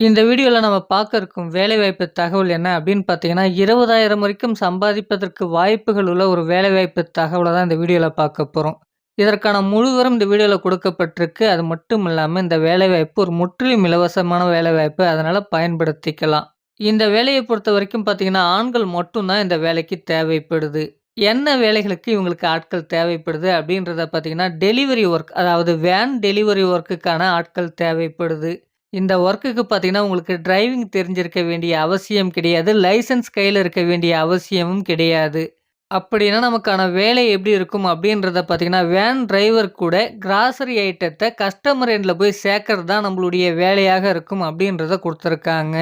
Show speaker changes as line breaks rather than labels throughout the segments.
இந்த வீடியோல நம்ம பார்க்க இருக்கும் வேலைவாய்ப்பு தகவல் என்ன அப்படின்னு பார்த்தீங்கன்னா, 20,000 வரைக்கும் சம்பாதிப்பதற்கு வாய்ப்புகள் உள்ள ஒரு வேலைவாய்ப்பு தகவலை தான் இந்த வீடியோவில் பார்க்க போகிறோம் இதற்கான முழுவரும் இந்த வீடியோவில் கொடுக்கப்பட்டிருக்கு. அது மட்டும் இல்லாமல் இந்த வேலைவாய்ப்பு ஒரு முற்றிலும் இலவசமான வேலைவாய்ப்பு. அதனால் பயன்படுத்திக்கலாம். இந்த வேலையை பொறுத்த வரைக்கும் பார்த்தீங்கன்னா, ஆண்கள் மட்டும்தான் இந்த வேலைக்கு தேவைப்படுது. என்ன வேலைகளுக்கு இவங்களுக்கு ஆட்கள் தேவைப்படுது அப்படின்றத பார்த்தீங்கன்னா, டெலிவரி ஒர்க் அதாவது வேன் டெலிவரி ஒர்க்குக்கான ஆட்கள் தேவைப்படுது. இந்த ஒர்க்குக்கு பார்த்தீங்கன்னா, உங்களுக்கு டிரைவிங் தெரிஞ்சிருக்க வேண்டிய அவசியம் கிடையாது. லைசென்ஸ் கையில் இருக்க வேண்டிய அவசியமும் கிடையாது. அப்படின்னா நமக்கான வேலை எப்படி இருக்கும் அப்படின்றத பார்த்தீங்கன்னா, வேன் டிரைவர் கூட கிராசரி ஐட்டத்தை கஸ்டமர் எண்டில் போய் சேர்க்கறது தான் நம்மளுடைய வேலையாக இருக்கும் அப்படின்றத கொடுத்துருக்காங்க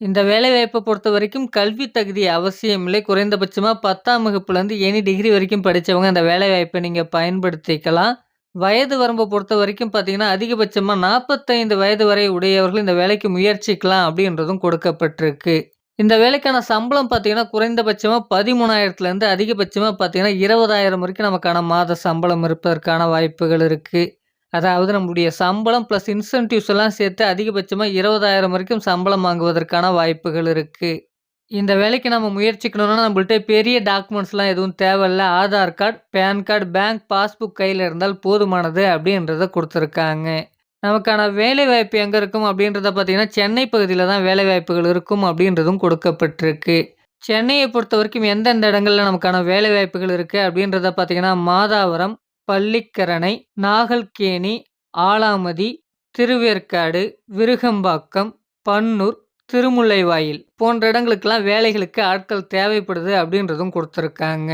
இந்த வேலைவாய்ப்பை பொறுத்த வரைக்கும் கல்வி தகுதி அவசியம் இல்லை. குறைந்தபட்சமாக பத்தாம் வகுப்புலேருந்து எனி டிகிரி வரைக்கும் படித்தவங்க அந்த வேலைவாய்ப்பை நீங்கள் பயன்படுத்திக்கலாம். வயது வரம்பை பொறுத்த வரைக்கும் பார்த்தீங்கன்னா, அதிகபட்சமாக நாற்பத்தைந்து வயது வரை உடையவர்கள் இந்த வேலைக்கு முயற்சிக்கலாம் அப்படின்றதும் கொடுக்கப்பட்டிருக்கு. இந்த வேலைக்கான சம்பளம் பார்த்தீங்கன்னா, குறைந்தபட்சமாக பதிமூணாயிரத்துலேருந்து அதிகபட்சமாக பார்த்தீங்கன்னா, 20,000 வரைக்கும் நமக்கான மாத சம்பளம் இருப்பதற்கான வாய்ப்புகள் இருக்குது அதாவது நம்மளுடைய சம்பளம் ப்ளஸ் இன்சென்டிவ்ஸ் எல்லாம் சேர்த்து அதிகபட்சமாக இருபதாயிரம் வரைக்கும் சம்பளம் வாங்குவதற்கான வாய்ப்புகள் இருக்குது இந்த வேலைக்கு நம்ம முயற்சிக்கணும்னா, நம்மள்ட்ட பெரிய டாக்குமெண்ட்ஸ்லாம் எதுவும் தேவையில்ல. Aadhaar card, PAN card, bank passbook கையில் இருந்தால் போதுமானது அப்படின்றத கொடுத்துருக்காங்க நமக்கான வேலைவாய்ப்பு எங்கே இருக்கும் அப்படின்றத பார்த்தீங்கன்னா, சென்னை பகுதியில் தான் வேலைவாய்ப்புகள் இருக்கும் அப்படின்றதும் கொடுக்கப்பட்டிருக்கு. சென்னையை பொறுத்த வரைக்கும் எந்தெந்த இடங்களில் நமக்கான வேலைவாய்ப்புகள் இருக்குது அப்படின்றத பார்த்தீங்கன்னா, மாதாவரம், பள்ளிக்கரணை, நாகல்கேணி, ஆலாமதி, திருவேற்காடு, விருகம்பாக்கம், பன்னூர், திருமுல்லைவாயில் போன்ற இடங்களுக்கெல்லாம் வேலைகளுக்கு ஆட்கள் தேவைப்படுது அப்படின்றதும் கொடுத்துருக்காங்க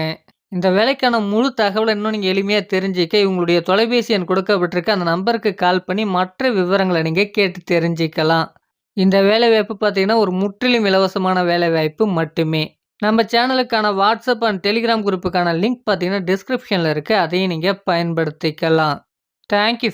இந்த வேலைக்கான முழு தகவலை இன்னும் நீங்கள் எளிமையாக தெரிஞ்சிக்க இவங்களுடைய தொலைபேசி எண் கொடுக்கப்பட்டிருக்கு. அந்த நம்பருக்கு கால் பண்ணி மற்ற விவரங்களை நீங்கள் கேட்டு தெரிஞ்சிக்கலாம் இந்த வேலைவாய்ப்பு பார்த்தீங்கன்னா, ஒரு முற்றிலும் இலவசமான வேலைவாய்ப்பு மட்டுமே. நம்ம சேனலுக்கான வாட்ஸ்அப் அண்ட் டெலிகிராம் குரூப்புக்கான லிங்க் பார்த்தீங்கன்னா, டிஸ்கிரிப்ஷனில் இருக்குது அதையும் நீங்கள் பயன்படுத்திக்கலாம். Thank you